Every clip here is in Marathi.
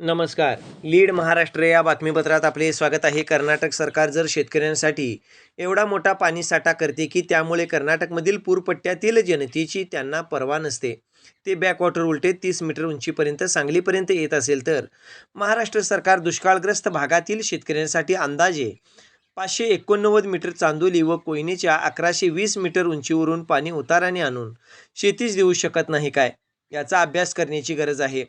नमस्कार. लीड महाराष्ट्र या बातमीपत्रात आपले स्वागत आहे. कर्नाटक सरकार जर शेतकऱ्यांसाठी एवढा मोठा पाणीसाठा करते की त्यामुळे कर्नाटकमधील पूरपट्ट्यातील जनतेची त्यांना पर्वा नसते. ते बॅकवॉटर उलटे तीस मीटर उंचीपर्यंत सांगलीपर्यंत येत असेल तर महाराष्ट्र सरकार दुष्काळग्रस्त भागातील शेतकऱ्यांसाठी अंदाजे पाचशे एकोणनव्वद मीटर चांदोली व कोयनेच्या अकराशे वीस मीटर उंचीवरून पाणी उताराने आणून शेतीच देऊ शकत नाही काय? याचा अभ्यास करण्याची गरज आहे.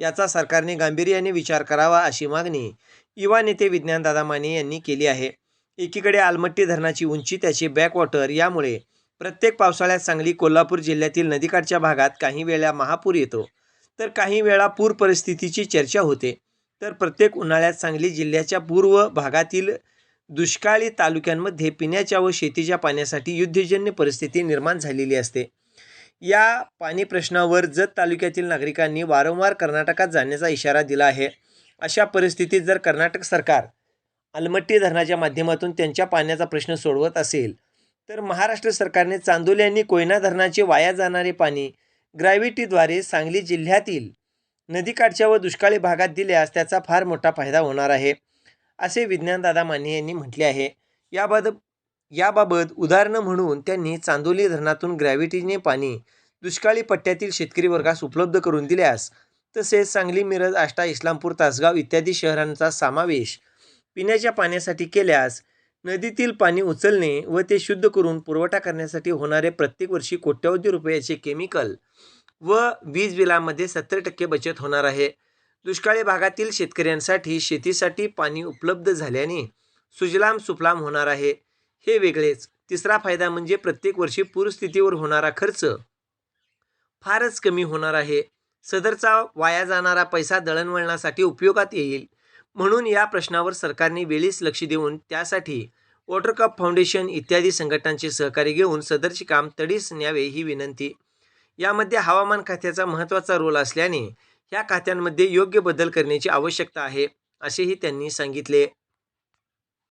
याचा सरकारने गांभीर्याने विचार करावा अशी मागणी युवा नेते विज्ञानदादा माने यांनी केली आहे. एकीकडे आलमट्टी धरणाची उंची त्याचे बॅकवॉटर यामुळे प्रत्येक पावसाळ्यात सांगली कोल्हापूर जिल्ह्यातील नदीकाठच्या भागात काही वेळा महापूर येतो तर काही वेळा पूर परिस्थितीची चर्चा होते. तर प्रत्येक उन्हाळ्यात सांगली जिल्ह्याच्या पूर्व भागातील दुष्काळी तालुक्यांमध्ये पिण्याच्या व शेतीच्या पाण्यासाठी युद्धजन्य परिस्थिती निर्माण झालेली असते. या पाणी प्रश्नावर जत तालुक्यातील नागरिकांनी वारंवार कर्नाटकात जाण्याचा इशारा दिला आहे. अशा परिस्थितीत जर कर्नाटक सरकार अलमट्टी धरणाच्या माध्यमातून त्यांच्या पाण्याचा प्रश्न सोडवत असेल तर महाराष्ट्र सरकारने चांदोली आणि कोयना धरणाचे वाया जाणारे पाणी ग्रॅव्हिटीद्वारे सांगली जिल्ह्यातील नदीकाठच्या व दुष्काळी भागात दिल्यास त्याचा फार मोठा फायदा होणार आहे असे विज्ञानदादा माने यांनी म्हटले आहे. याबाबत याबाबत उदाहरणं म्हणून त्यांनी चांदोली धरणातून ग्रॅव्हिटीने पाणी दुष्काळी पट्ट्यातील शेतकरी वर्गास उपलब्ध करून दिल्यास तसेच सांगली मिरज आष्टा इस्लामपूर तासगाव इत्यादी शहरांचा समावेश पिण्याच्या पाण्यासाठी केल्यास नदीतील पाणी उचलणे व ते शुद्ध करून पुरवठा करण्यासाठी होणारे प्रत्येक वर्षी कोट्यवधी रुपयाचे केमिकल व वीज बिलामध्ये सत्तर टक्के बचत होणार आहे. दुष्काळी भागातील शेतकऱ्यांसाठी शेतीसाठी पाणी उपलब्ध झाल्याने सुजलाम सुफलाम होणार आहे. हे वेगळेच. तिसरा फायदा म्हणजे प्रत्येक वर्षी पूरस्थितीवर होणारा खर्च. फारच कमी होणार आहे. सदरचा वाया जाणारा पैसा दळणवळणासाठी उपयोगात येईल. म्हणून या प्रश्नावर सरकारने वेळीच लक्ष देऊन त्यासाठी वॉटर कप फाउंडेशन इत्यादी संघटनांचे सहकार्य घेऊन सदरचे काम तडीस न्यावे ही विनंती. यामध्ये हवामान खात्याचा महत्त्वाचा रोल असल्याने ह्या खात्यांमध्ये योग्य बदल करण्याची आवश्यकता आहे असेही त्यांनी सांगितले.